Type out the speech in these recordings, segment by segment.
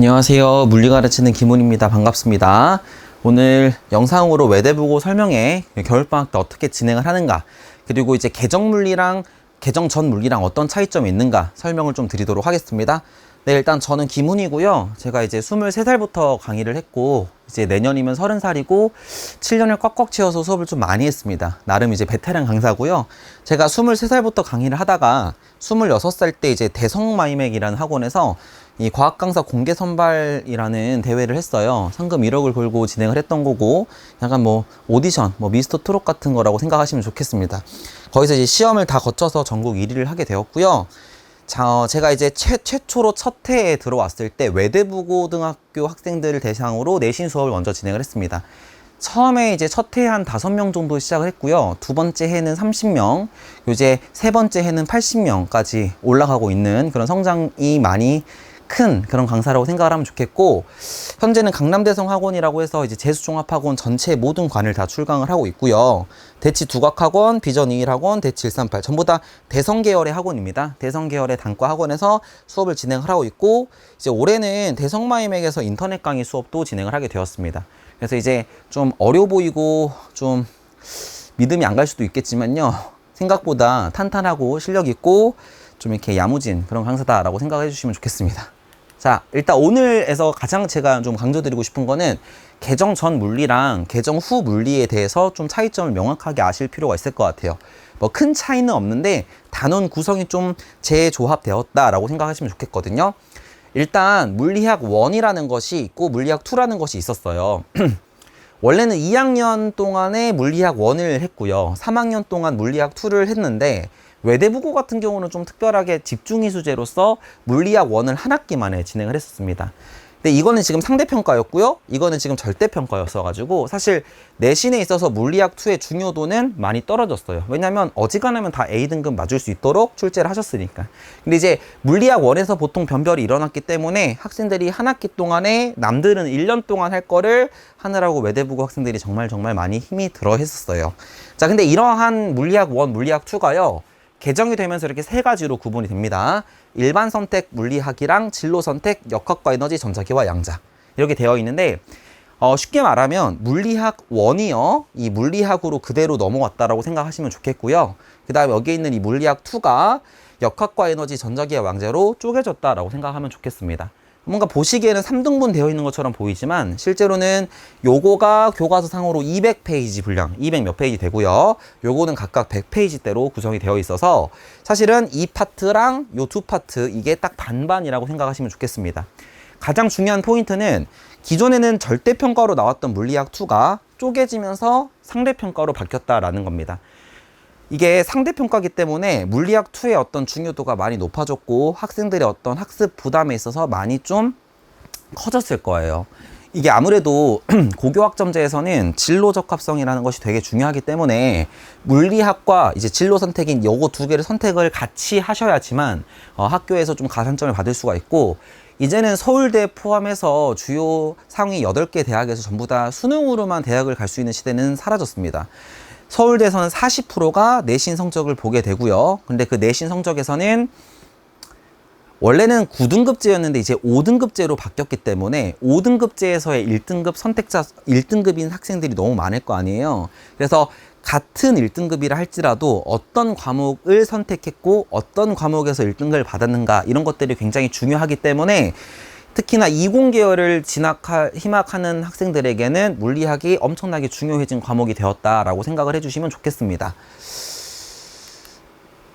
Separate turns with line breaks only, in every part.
안녕하세요. 물리 가르치는 김훈입니다. 반갑습니다. 오늘 영상으로 외대부고 설명회 겨울방학 때 어떻게 진행을 하는가 그리고 이제 개정 물리랑 개정 전 물리랑 어떤 차이점이 있는가 설명을 좀 드리도록 하겠습니다. 네, 일단 저는 김훈이고요. 제가 이제 23살부터 강의를 했고 이제 내년이면 30살이고 7년을 꽉꽉 채워서 수업을 좀 많이 했습니다. 나름 이제 베테랑 강사고요. 제가 23살부터 강의를 하다가 26살 때 이제 대성마이맥이라는 학원에서 이 과학 강사 공개 선발이라는 대회를 했어요. 상금 1억을 걸고 진행을 했던 거고 약간 뭐 오디션, 뭐 미스터 트롯 같은 거라고 생각하시면 좋겠습니다. 거기서 이제 시험을 다 거쳐서 전국 1위를 하게 되었고요. 자, 어, 제가 이제 최, 최초로 첫 해에 들어왔을 때 외대부고등학교 학생들을 대상으로 내신 수업을 먼저 진행을 했습니다. 처음에 이제 첫 해 한 다섯 명 정도 시작을 했고요. 두 번째 해는 30명, 이제 세 번째 해는 80명까지 올라가고 있는 그런 성장이 많이 큰 그런 강사라고 생각을 하면 좋겠고 현재는 강남대성 학원이라고 해서 이제 재수종합학원 전체 모든 관을 다 출강을 하고 있고요. 대치 두각학원, 비전 21학원, 대치 138 전부 다 대성 계열의 학원입니다. 대성 계열의 단과 학원에서 수업을 진행을 하고 있고 이제 올해는 대성 마이맥에서 인터넷 강의 수업도 진행을 하게 되었습니다. 그래서 이제 좀 어려 보이고 좀 믿음이 안 갈 수도 있겠지만요. 생각보다 탄탄하고 실력 있고 좀 이렇게 야무진 그런 강사다라고 생각해 주시면 좋겠습니다. 자, 일단 오늘에서 가장 제가 좀 강조드리고 싶은 거는 개정 전 물리랑 개정 후 물리에 대해서 좀 차이점을 명확하게 아실 필요가 있을 것 같아요. 뭐 큰 차이는 없는데 단원 구성이 좀 재조합되었다라고 생각하시면 좋겠거든요. 일단 물리학 1이라는 것이 있고 물리학 2라는 것이 있었어요. 원래는 2학년 동안에 물리학 1을 했고요. 3학년 동안 물리학 2를 했는데 외대부고 같은 경우는 좀 특별하게 집중이 수제로서 물리학 1을 한 학기 만에 진행을 했었습니다. 근데 이거는 지금 상대평가였고요. 이거는 지금 절대평가였어가지고 사실 내신에 있어서 물리학 2의 중요도는 많이 떨어졌어요. 왜냐면 어지간하면 다 A등급 맞을 수 있도록 출제를 하셨으니까. 근데 이제 물리학 1에서 보통 변별이 일어났기 때문에 학생들이 한 학기 동안에 남들은 1년 동안 할 거를 하느라고 외대부고 학생들이 정말 정말 많이 힘이 들어 했었어요. 자, 근데 이러한 물리학 1, 물리학 2가요. 개정이 되면서 이렇게 세 가지로 구분이 됩니다. 일반 선택 물리학이랑 진로 선택 역학과 에너지 전자기와 양자 이렇게 되어 있는데 어, 쉽게 말하면 물리학 원이요 이 물리학으로 그대로 넘어왔다라고 생각하시면 좋겠고요. 그 다음에 여기 있는 이 물리학 2가 역학과 에너지 전자기와 양자로 쪼개졌다라고 생각하면 좋겠습니다. 뭔가 보시기에는 3등분 되어 있는 것처럼 보이지만 실제로는 요거가 교과서상으로 200페이지 분량, 200 몇 페이지 되고요. 요거는 각각 100페이지대로 구성이 되어 있어서 사실은 이 파트랑 요 두 파트 이게 딱 반반이라고 생각하시면 좋겠습니다. 가장 중요한 포인트는 기존에는 절대평가로 나왔던 물리학 2가 쪼개지면서 상대평가로 바뀌었다라는 겁니다. 이게 상대평가기 때문에 물리학 2의 어떤 중요도가 많이 높아졌고 학생들의 어떤 학습 부담에 있어서 많이 좀 커졌을 거예요. 이게 아무래도 고교학점제에서는 진로 적합성이라는 것이 되게 중요하기 때문에 물리학과 이제 진로 선택인 요거 두 개를 선택을 같이 하셔야지만 어, 학교에서 좀 가산점을 받을 수가 있고 이제는 서울대 포함해서 주요 상위 8개 대학에서 전부 다 수능으로만 대학을 갈 수 있는 시대는 사라졌습니다. 서울대에서는 40%가 내신 성적을 보게 되고요. 근데 그 내신 성적에서는 원래는 9등급제였는데 이제 5등급제로 바뀌었기 때문에 5등급제에서의 1등급 선택자 1등급인 학생들이 너무 많을 거 아니에요. 그래서 같은 1등급이라 할지라도 어떤 과목을 선택했고 어떤 과목에서 1등급을 받았는가 이런 것들이 굉장히 중요하기 때문에 특히나 이공 계열을 진학할 희망하는 학생들에게는 물리학이 엄청나게 중요해진 과목이 되었다라고 생각을 해주시면 좋겠습니다.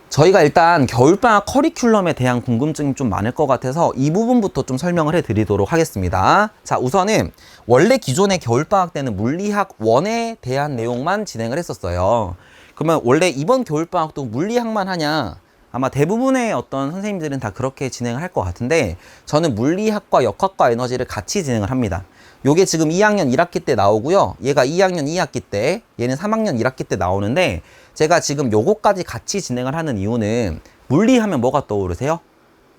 저희가 일단 겨울방학 커리큘럼에 대한 궁금증이 좀 많을 것 같아서 이 부분부터 좀 설명을 해드리도록 하겠습니다. 자, 우선은 원래 기존의 겨울방학 때는 물리학 원에 대한 내용만 진행을 했었어요. 그러면 원래 이번 겨울방학도 물리학만 하냐? 아마 대부분의 어떤 선생님들은 다 그렇게 진행을 할 것 같은데 저는 물리학과 역학과 에너지를 같이 진행을 합니다. 요게 지금 2학년 1학기 때 나오고요. 얘가 2학년 2학기 때, 얘는 3학년 1학기 때 나오는데 제가 지금 요거까지 같이 진행을 하는 이유는 물리하면 뭐가 떠오르세요?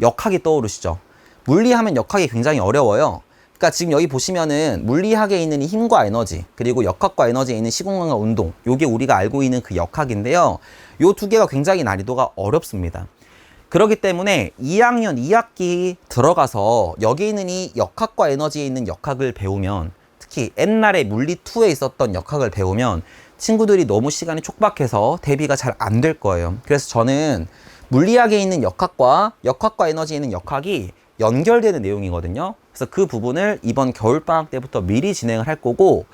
역학이 떠오르시죠? 물리하면 역학이 굉장히 어려워요. 그러니까 지금 여기 보시면은 물리학에 있는 이 힘과 에너지 그리고 역학과 에너지에 있는 시공간과 운동 요게 우리가 알고 있는 그 역학인데요. 요 두 개가 굉장히 난이도가 어렵습니다. 그렇기 때문에 2학년 2학기 들어가서 여기 있는 이 역학과 에너지에 있는 역학을 배우면 특히 옛날에 물리 2에 있었던 역학을 배우면 친구들이 너무 시간이 촉박해서 대비가 잘 안 될 거예요. 그래서 저는 물리학에 있는 역학과 역학과 에너지에 있는 역학이 연결되는 내용이거든요. 그래서 그 부분을 이번 겨울방학 때부터 미리 진행을 할 거고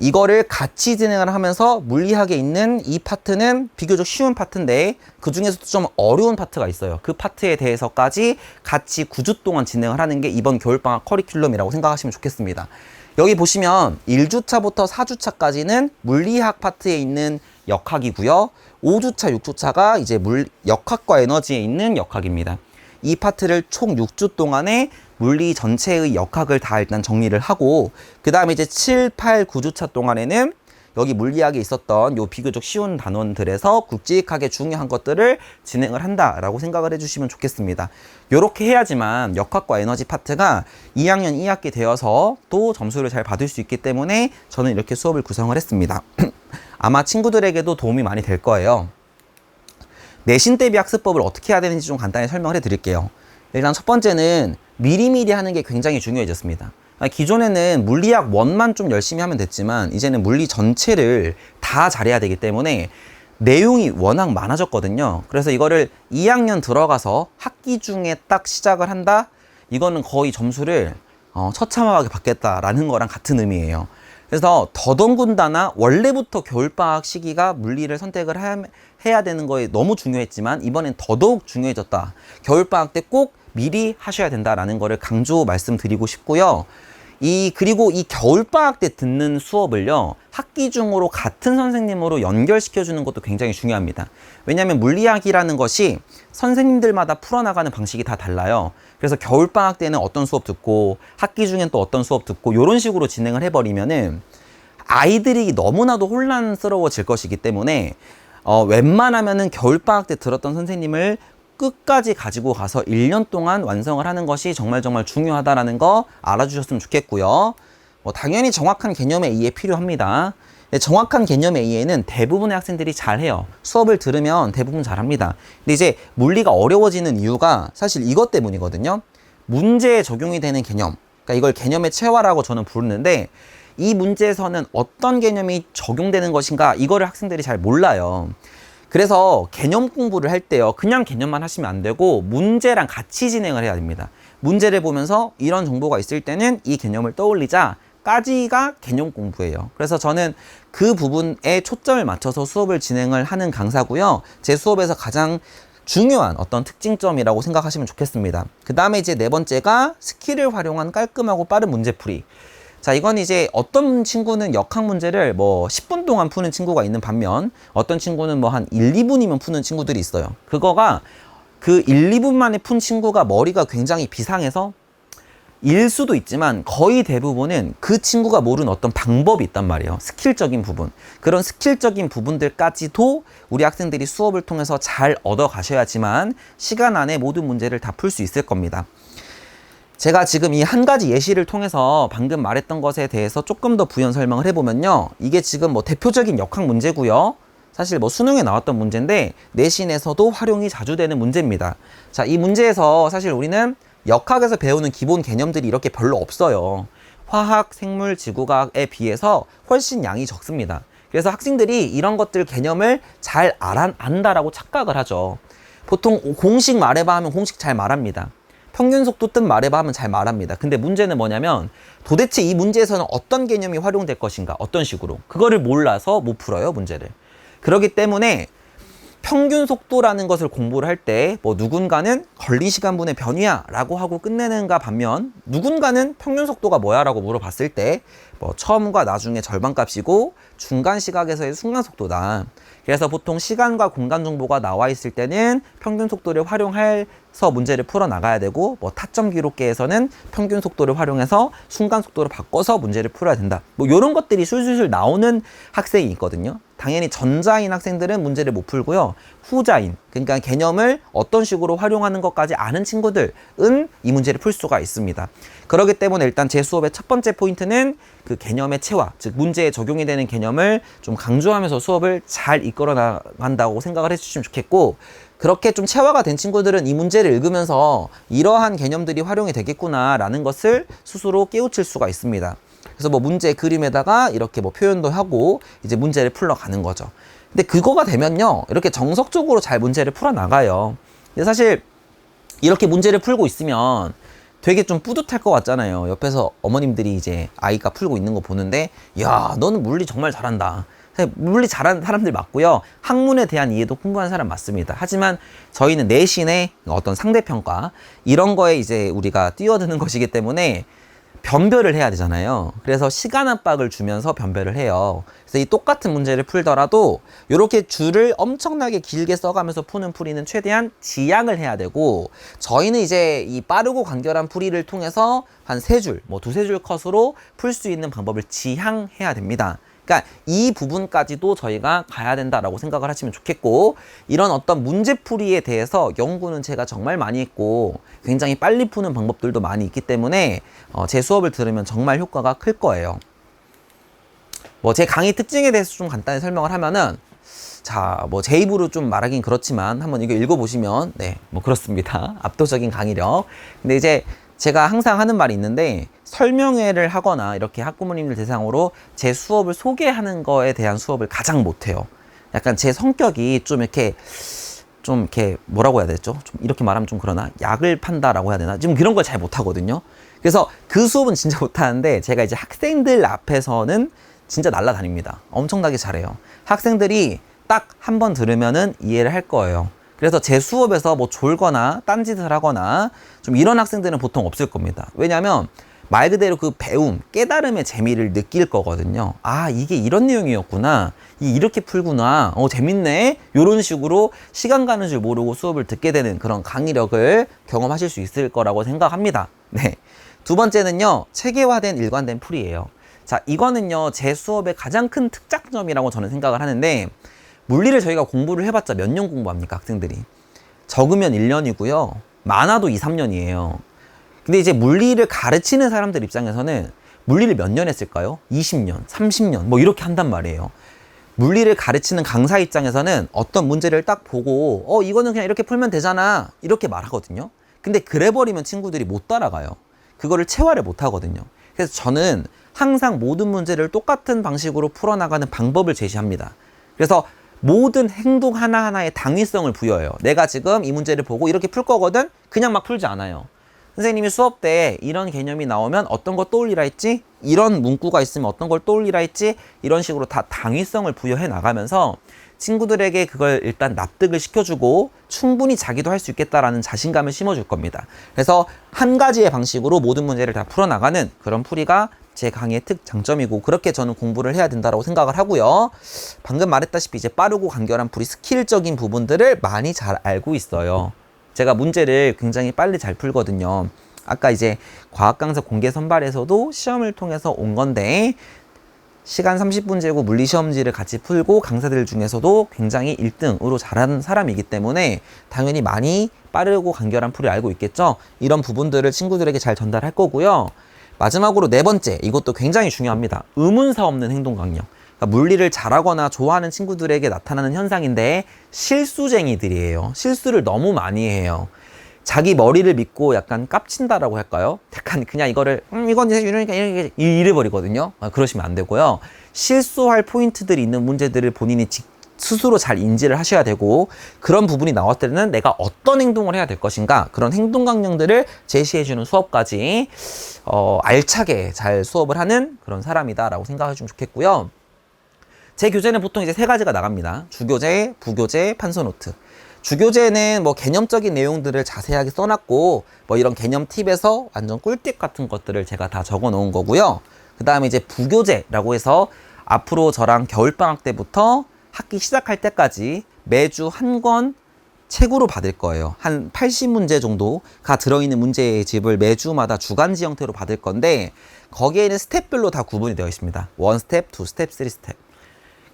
이거를 같이 진행을 하면서 물리학에 있는 이 파트는 비교적 쉬운 파트인데 그 중에서도 좀 어려운 파트가 있어요. 그 파트에 대해서까지 같이 9주 동안 진행을 하는 게 이번 겨울방학 커리큘럼이라고 생각하시면 좋겠습니다. 여기 보시면 1주차부터 4주차까지는 물리학 파트에 있는 역학이고요. 5주차, 6주차가 이제 물, 역학과 에너지에 있는 역학입니다. 이 파트를 총 6주 동안에 물리 전체의 역학을 다 일단 정리를 하고 그 다음에 이제 7, 8, 9주차 동안에는 여기 물리학에 있었던 요 비교적 쉬운 단원들에서 굵직하게 중요한 것들을 진행을 한다라고 생각을 해주시면 좋겠습니다. 요렇게 해야지만 역학과 에너지 파트가 2학년 2학기 되어서 또 점수를 잘 받을 수 있기 때문에 저는 이렇게 수업을 구성을 했습니다. 아마 친구들에게도 도움이 많이 될 거예요. 내신 대비 학습법을 어떻게 해야 되는지 좀 간단히 설명을 해 드릴게요. 일단 첫 번째는 미리미리 하는 게 굉장히 중요해졌습니다. 아, 기존에는 물리학 원만 좀 열심히 하면 됐지만 이제는 물리 전체를 다 잘해야 되기 때문에 내용이 워낙 많아졌거든요. 그래서 이거를 2학년 들어가서 학기 중에 딱 시작을 한다? 이거는 거의 점수를 어, 처참하게 받겠다라는 거랑 같은 의미예요. 그래서 더더군다나 원래부터 겨울방학 시기가 물리를 선택을 하, 해야 되는 거에 너무 중요했지만 이번엔 더더욱 중요해졌다. 겨울방학 때 꼭 미리 하셔야 된다라는 거를 강조 말씀드리고 싶고요. 이 그리고 이 겨울방학 때 듣는 수업을요 학기 중으로 같은 선생님으로 연결시켜 주는 것도 굉장히 중요합니다 왜냐하면 물리학이라는 것이 선생님들마다 풀어나가는 방식이 다 달라요 그래서 겨울방학 때는 어떤 수업 듣고 학기 중엔 또 어떤 수업 듣고 이런 식으로 진행을 해버리면은 아이들이 너무나도 혼란스러워질 것이기 때문에 어, 웬만하면은 겨울방학 때 들었던 선생님을 끝까지 가지고 가서 1년 동안 완성을 하는 것이 정말 정말 중요하다라는 거 알아주셨으면 좋겠고요. 뭐 당연히 정확한 개념의 이해 필요합니다. 네, 정확한 개념의 이해는 대부분의 학생들이 잘해요. 수업을 들으면 대부분 잘합니다. 근데 이제 물리가 어려워지는 이유가 사실 이것 때문이거든요. 문제에 적용이 되는 개념. 그러니까 이걸 개념의 체화라고 저는 부르는데 이 문제에서는 어떤 개념이 적용되는 것인가 이거를 학생들이 잘 몰라요. 그래서 개념 공부를 할 때요. 그냥 개념만 하시면 안 되고 문제랑 같이 진행을 해야 됩니다. 문제를 보면서 이런 정보가 있을 때는 이 개념을 떠올리자 까지가 개념 공부예요. 그래서 저는 그 부분에 초점을 맞춰서 수업을 진행을 하는 강사고요. 제 수업에서 가장 중요한 어떤 특징점이라고 생각하시면 좋겠습니다. 그 다음에 이제 네 번째가 스킬을 활용한 깔끔하고 빠른 문제풀이. 자, 이건 이제 어떤 친구는 역학 문제를 뭐 10분 동안 푸는 친구가 있는 반면 어떤 친구는 뭐 한 1, 2분이면 푸는 친구들이 있어요. 그거가 그 1, 2분 만에 푼 친구가 머리가 굉장히 비상해서 일 수도 있지만 거의 대부분은 그 친구가 모르는 어떤 방법이 있단 말이에요. 스킬적인 부분. 그런 스킬적인 부분들까지도 우리 학생들이 수업을 통해서 잘 얻어 가셔야지만 시간 안에 모든 문제를 다 풀 수 있을 겁니다. 제가 지금 이 한 가지 예시를 통해서 방금 말했던 것에 대해서 조금 더 부연 설명을 해보면요. 이게 지금 뭐 대표적인 역학 문제고요. 사실 뭐 수능에 나왔던 문제인데 내신에서도 활용이 자주 되는 문제입니다. 자, 이 문제에서 사실 우리는 역학에서 배우는 기본 개념들이 이렇게 별로 없어요. 화학, 생물, 지구과학에 비해서 훨씬 양이 적습니다. 그래서 학생들이 이런 것들 개념을 잘 알아, 안다라고 착각을 하죠. 보통 공식 말해봐 하면 공식 잘 말합니다. 평균 속도 뜻 말해봐 하면 잘 말합니다. 근데 문제는 뭐냐면 도대체 이 문제에서는 어떤 개념이 활용될 것인가, 어떤 식으로. 그거를 몰라서 못 풀어요, 문제를. 그렇기 때문에 평균 속도라는 것을 공부를 할 때 뭐 누군가는 걸린 시간분의 변이야 라고 하고 끝내는가 반면 누군가는 평균 속도가 뭐야 라고 물어봤을 때 뭐 처음과 나중의 절반값이고 중간 시각에서의 순간 속도다. 그래서 보통 시간과 공간 정보가 나와 있을 때는 평균 속도를 활용해서 문제를 풀어 나가야 되고 뭐 타점 기록계에서는 평균 속도를 활용해서 순간 속도를 바꿔서 문제를 풀어야 된다. 뭐 이런 것들이 술술술 나오는 학생이 있거든요. 당연히 전자인 학생들은 문제를 못 풀고요. 후자인, 그러니까 개념을 어떤 식으로 활용하는 것까지 아는 친구들은 이 문제를 풀 수가 있습니다. 그렇기 때문에 일단 제 수업의 첫 번째 포인트는 그 개념의 체화, 즉 문제에 적용이 되는 개념을 좀 강조하면서 수업을 잘 이끌어 나간다고 생각을 해주시면 좋겠고 그렇게 좀 체화가 된 친구들은 이 문제를 읽으면서 이러한 개념들이 활용이 되겠구나라는 것을 스스로 깨우칠 수가 있습니다. 그래서 뭐 문제 그림에다가 이렇게 뭐 표현도 하고 이제 문제를 풀러가는 거죠. 근데 그거가 되면요. 이렇게 정석적으로 잘 문제를 풀어 나가요. 근데 사실 이렇게 문제를 풀고 있으면 되게 좀 뿌듯할 것 같잖아요. 옆에서 어머님들이 이제 아이가 풀고 있는 거 보는데, 야, 너는 물리 정말 잘한다. 물리 잘하는 사람들 맞고요. 학문에 대한 이해도 풍부한 사람 맞습니다. 하지만 저희는 내신의 어떤 상대평가, 이런 거에 이제 우리가 뛰어드는 것이기 때문에 변별을 해야 되잖아요. 그래서 시간 압박을 주면서 변별을 해요. 그래서 이 똑같은 문제를 풀더라도 이렇게 줄을 엄청나게 길게 써가면서 푸는 풀이는 최대한 지양을 해야 되고 저희는 이제 이 빠르고 간결한 풀이를 통해서 한 세 줄, 뭐 두세 줄 컷으로 풀 수 있는 방법을 지향해야 됩니다. 그러니까 이 부분까지도 저희가 가야 된다라고 생각을 하시면 좋겠고 이런 어떤 문제풀이에 대해서 연구는 제가 정말 많이 했고 굉장히 빨리 푸는 방법들도 많이 있기 때문에 어, 제 수업을 들으면 정말 효과가 클 거예요. 뭐 제 강의 특징에 대해서 좀 간단히 설명을 하면은 자, 뭐 제 입으로 좀 말하긴 그렇지만 한번 이거 읽어보시면 네, 뭐 그렇습니다. 압도적인 강의력. 근데 이제 제가 항상 하는 말이 있는데 설명회를 하거나 이렇게 학부모님들 대상으로 제 수업을 소개하는 거에 대한 수업을 가장 못해요. 약간 제 성격이 좀 이렇게 좀 이렇게 뭐라고 해야 되죠? 좀 이렇게 말하면 좀 그러나 약을 판다라고 해야 되나? 지금 그런 걸 잘 못하거든요. 그래서 그 수업은 진짜 못하는데 제가 이제 학생들 앞에서는 진짜 날라다닙니다. 엄청나게 잘해요. 학생들이 딱 한 번 들으면은 이해를 할 거예요. 그래서 제 수업에서 뭐 졸거나 딴짓을 하거나 좀 이런 학생들은 보통 없을 겁니다. 왜냐하면 말 그대로 그 배움, 깨달음의 재미를 느낄 거거든요. 아, 이게 이런 내용이었구나. 이 이렇게 풀구나. 어, 재밌네. 요런 식으로 시간 가는 줄 모르고 수업을 듣게 되는 그런 강의력을 경험하실 수 있을 거라고 생각합니다. 네. 두 번째는요, 체계화된 일관된 풀이에요. 자, 이거는요, 제 수업의 가장 큰 특장점이라고 저는 생각을 하는데, 물리를 저희가 공부를 해봤자 몇 년 공부합니까, 학생들이? 적으면 1년이고요. 많아도 2, 3년이에요. 근데 이제 물리를 가르치는 사람들 입장에서는 물리를 몇 년 했을까요? 20년, 30년, 뭐 이렇게 한단 말이에요. 물리를 가르치는 강사 입장에서는 어떤 문제를 딱 보고, 어, 이거는 그냥 이렇게 풀면 되잖아. 이렇게 말하거든요. 근데 그래버리면 친구들이 못 따라가요. 그거를 체화를 못 하거든요. 그래서 저는 항상 모든 문제를 똑같은 방식으로 풀어나가는 방법을 제시합니다. 그래서 모든 행동 하나하나에 당위성을 부여해요. 내가 지금 이 문제를 보고 이렇게 풀 거거든? 그냥 막 풀지 않아요. 선생님이 수업 때 이런 개념이 나오면 어떤 걸 떠올리라 했지? 이런 문구가 있으면 어떤 걸 떠올리라 했지? 이런 식으로 다 당위성을 부여해 나가면서 친구들에게 그걸 일단 납득을 시켜주고 충분히 자기도 할 수 있겠다라는 자신감을 심어줄 겁니다. 그래서 한 가지의 방식으로 모든 문제를 다 풀어나가는 그런 풀이가 제 강의의 특장점이고 그렇게 저는 공부를 해야 된다고 생각을 하고요. 방금 말했다시피 이제 빠르고 간결한 풀이 스킬적인 부분들을 많이 잘 알고 있어요. 제가 문제를 굉장히 빨리 잘 풀거든요. 아까 이제 과학 강사 공개 선발에서도 시험을 통해서 온 건데 시간 30분 재고 물리 시험지를 같이 풀고 강사들 중에서도 굉장히 1등으로 잘하는 사람이기 때문에 당연히 많이 빠르고 간결한 풀을 알고 있겠죠. 이런 부분들을 친구들에게 잘 전달할 거고요. 마지막으로 네 번째, 이것도 굉장히 중요합니다. 의문사 없는 행동 강령. 그러니까 물리를 잘하거나 좋아하는 친구들에게 나타나는 현상인데 실수쟁이들이에요. 실수를 너무 많이 해요. 자기 머리를 믿고 약간 깝친다라고 할까요? 약간 그냥 이거를 음 이건 이러니까 이렇게 이래 버리거든요. 아, 그러시면 안 되고요. 실수할 포인트들이 있는 문제들을 본인이 직, 스스로 잘 인지를 하셔야 되고 그런 부분이 나왔을 때는 내가 어떤 행동을 해야 될 것인가 그런 행동 강령들을 제시해 주는 수업까지 어, 알차게 잘 수업을 하는 그런 사람이다라고 생각해 주면 좋겠고요. 제 교재는 보통 이제 세 가지가 나갑니다. 주교재, 부교재, 판서노트. 주교재는 뭐 개념적인 내용들을 자세하게 써놨고 뭐 이런 개념 팁에서 완전 꿀팁 같은 것들을 제가 다 적어 놓은 거고요. 그 다음에 이제 부교재라고 해서 앞으로 저랑 겨울방학 때부터 학기 시작할 때까지 매주 한 권 책으로 받을 거예요. 한 80문제 정도가 들어있는 문제의 집을 매주마다 주간지 형태로 받을 건데 거기에는 스텝별로 다 구분이 되어 있습니다. 원 스텝, 투 스텝, 쓰리 스텝.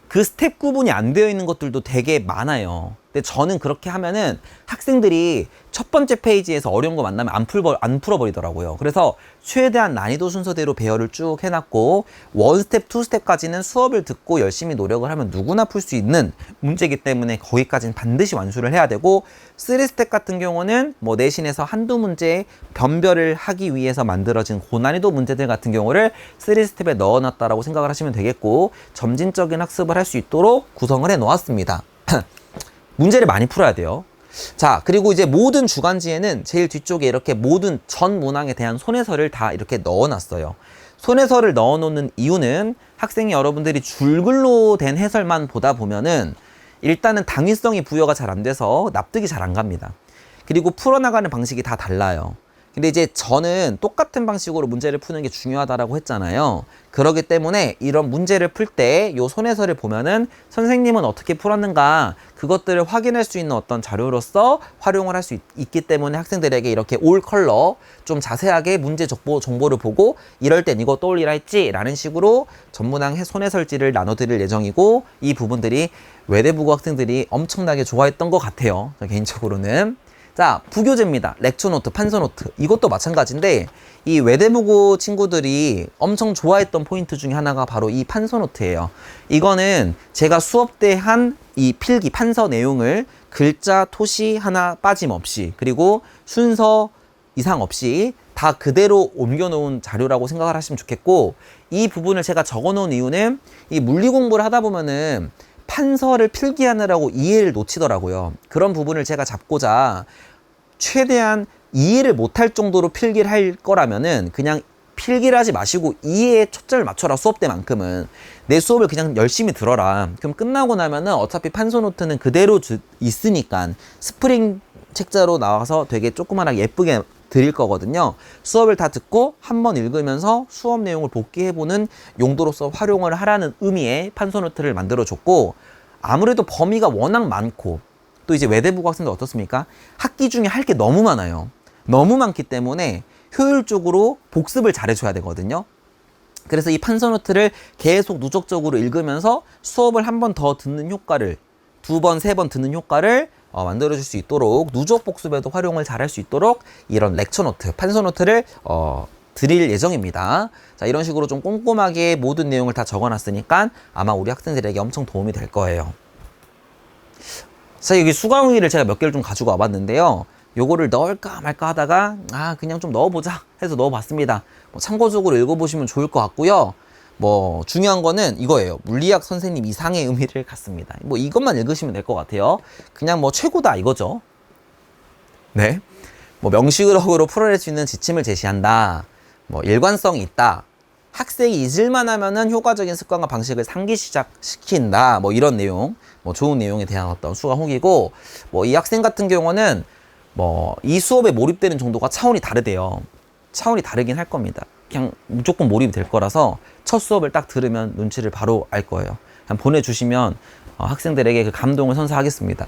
그 스텝 구분이 안 되어 있는 것들도 되게 많아요. 근데 저는 그렇게 하면은 학생들이 첫 번째 페이지에서 어려운 거 만나면 안, 풀, 안 풀어버리더라고요. 그래서 최대한 난이도 순서대로 배열을 쭉 해놨고, 원 스텝, 투 스텝까지는 수업을 듣고 열심히 노력을 하면 누구나 풀 수 있는 문제이기 때문에 거기까지는 반드시 완수를 해야 되고, 쓰리 스텝 같은 경우는 뭐 내신에서 한두 문제 변별을 하기 위해서 만들어진 고난이도 문제들 같은 경우를 쓰리 스텝에 넣어놨다라고 생각을 하시면 되겠고, 점진적인 학습을 할 수 있도록 구성을 해 놓았습니다. 문제를 많이 풀어야 돼요. 자, 그리고 이제 모든 주간지에는 제일 뒤쪽에 이렇게 모든 전 문항에 대한 손해설을 다 이렇게 넣어 놨어요. 손해설을 넣어 놓는 이유는 학생이 여러분들이 줄글로 된 해설만 보다 보면은 일단은 당위성이 부여가 잘 안 돼서 납득이 잘 안 갑니다. 그리고 풀어나가는 방식이 다 달라요. 근데 이제 저는 똑같은 방식으로 문제를 푸는 게 중요하다라고 했잖아요. 그러기 때문에 이런 문제를 풀 때 요 손해설을 보면은 선생님은 어떻게 풀었는가 그것들을 확인할 수 있는 어떤 자료로서 활용을 할 수 있기 때문에 학생들에게 이렇게 올 컬러 좀 자세하게 문제 정보, 정보를 보고 이럴 땐 이거 떠올리라 했지 라는 식으로 전문항 손해설지를 나눠드릴 예정이고 이 부분들이 외대부고 학생들이 엄청나게 좋아했던 것 같아요. 개인적으로는. 자, 부교재입니다. 렉처 노트, 판서 노트. 이것도 마찬가지인데, 이 외대무고 친구들이 엄청 좋아했던 포인트 중에 하나가 바로 이 판서 노트예요. 이거는 제가 수업 때 한 이 필기, 판서 내용을 글자, 토시 하나 빠짐없이, 그리고 순서 이상 없이 다 그대로 옮겨놓은 자료라고 생각을 하시면 좋겠고, 이 부분을 제가 적어 놓은 이유는 이 물리 공부를 하다 보면은 판서를 필기하느라고 이해를 놓치더라고요. 그런 부분을 제가 잡고자 최대한 이해를 못할 정도로 필기를 할 거라면은 그냥 필기를 하지 마시고 이해에 초점을 맞춰라 수업 때만큼은 내 수업을 그냥 열심히 들어라 그럼 끝나고 나면은 어차피 판서 노트는 그대로 주, 있으니까 스프링 책자로 나와서 되게 조그만하게 예쁘게 드릴 거거든요 수업을 다 듣고 한 번 읽으면서 수업 내용을 복기해보는 용도로서 활용을 하라는 의미의 판서 노트를 만들어 줬고 아무래도 범위가 워낙 많고 또 이제 외대부고 학생들 어떻습니까? 학기 중에 할 게 너무 많아요. 너무 많기 때문에 효율적으로 복습을 잘해줘야 되거든요. 그래서 이 판서노트를 계속 누적적으로 읽으면서 수업을 한 번 더 듣는 효과를 두 번, 세 번 듣는 효과를 어, 만들어줄 수 있도록 누적 복습에도 활용을 잘할 수 있도록 이런 렉처 노트, 판서 노트를 어, 드릴 예정입니다. 자, 이런 식으로 좀 꼼꼼하게 모든 내용을 다 적어놨으니까 아마 우리 학생들에게 엄청 도움이 될 거예요. 자, 여기 수강의를 제가 몇 개를 좀 가지고 와봤는데요. 요거를 넣을까 말까 하다가 아 그냥 좀 넣어보자 해서 넣어봤습니다. 뭐 참고적으로 읽어보시면 좋을 것 같고요. 뭐 중요한 거는 이거예요. 물리학 선생님 이상의 의미를 갖습니다. 뭐 이것만 읽으시면 될 것 같아요. 그냥 뭐 최고다 이거죠. 네. 뭐 명식으로 풀어낼 수 있는 지침을 제시한다. 뭐 일관성이 있다. 학생이 잊을만 하면은 효과적인 습관과 방식을 상기 시작시킨다. 뭐 이런 내용, 뭐 좋은 내용에 대한 어떤 수강 후기고, 뭐 이 학생 같은 경우는 뭐 이 수업에 몰입되는 정도가 차원이 다르대요. 차원이 다르긴 할 겁니다. 그냥 무조건 몰입이 될 거라서 첫 수업을 딱 들으면 눈치를 바로 알 거예요. 그냥 보내주시면 어, 학생들에게 그 감동을 선사하겠습니다.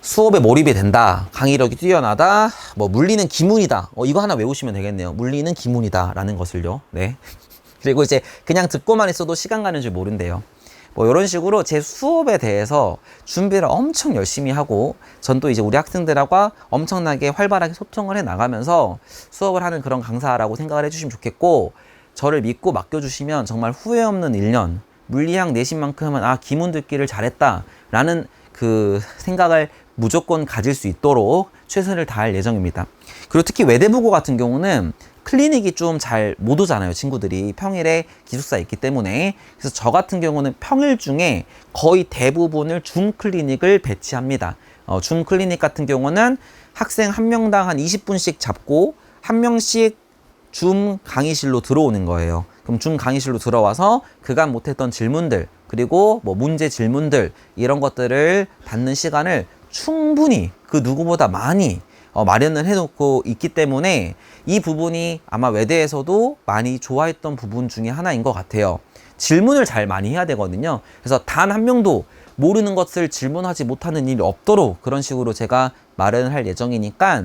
수업에 몰입이 된다. 강의력이 뛰어나다. 뭐 물리는 기문이다. 어, 이거 하나 외우시면 되겠네요. 물리는 기문이다. 라는 것을요. 네. 그리고 이제 그냥 듣고만 있어도 시간 가는 줄 모른대요. 뭐 이런 식으로 제 수업에 대해서 준비를 엄청 열심히 하고 전 또 이제 우리 학생들하고 엄청나게 활발하게 소통을 해 나가면서 수업을 하는 그런 강사라고 생각을 해주시면 좋겠고 저를 믿고 맡겨주시면 정말 후회 없는 1년 물리학 내신만큼은 아 기문 듣기를 잘했다 라는 그 생각을 무조건 가질 수 있도록 최선을 다할 예정입니다. 그리고 특히 외대부고 같은 경우는 클리닉이 좀 잘 못 오잖아요, 친구들이. 평일에 기숙사에 있기 때문에. 그래서 저 같은 경우는 평일 중에 거의 대부분을 줌 클리닉을 배치합니다. 어, 줌 클리닉 같은 경우는 학생 한 명당 한 20분씩 잡고 한 명씩 줌 강의실로 들어오는 거예요. 그럼 줌 강의실로 들어와서 그간 못했던 질문들, 그리고 뭐 문제 질문들, 이런 것들을 받는 시간을 충분히 그 누구보다 많이 어, 마련을 해놓고 있기 때문에 이 부분이 아마 외대에서도 많이 좋아했던 부분 중에 하나인 것 같아요. 질문을 잘 많이 해야 되거든요. 그래서 단 한 명도 모르는 것을 질문하지 못하는 일이 없도록 그런 식으로 제가 마련을 할 예정이니까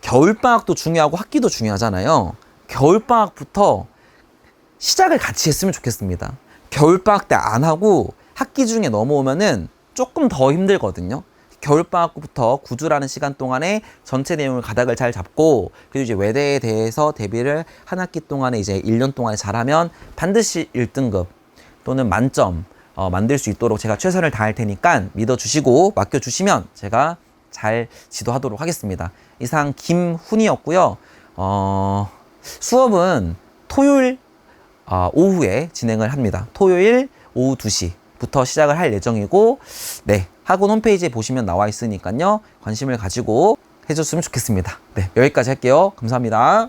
겨울방학도 중요하고 학기도 중요하잖아요. 겨울방학부터 시작을 같이 했으면 좋겠습니다. 겨울방학 때 안 하고 학기 중에 넘어오면은 조금 더 힘들거든요. 겨울방학부터 구주라는 시간 동안에 전체 내용을 가닥을 잘 잡고 그리고 이제 외대에 대해서 대비를 한 학기 동안에 이제 1년 동안에 잘하면 반드시 1등급 또는 만점 어, 만들 수 있도록 제가 최선을 다할 테니까 믿어주시고 맡겨주시면 제가 잘 지도하도록 하겠습니다. 이상 김훈이었고요. 어, 수업은 토요일 어, 오후에 진행을 합니다. 토요일 오후 2시부터 시작을 할 예정이고, 네, 학원 홈페이지에 보시면 나와 있으니까요. 관심을 가지고 해줬으면 좋겠습니다. 네, 여기까지 할게요. 감사합니다.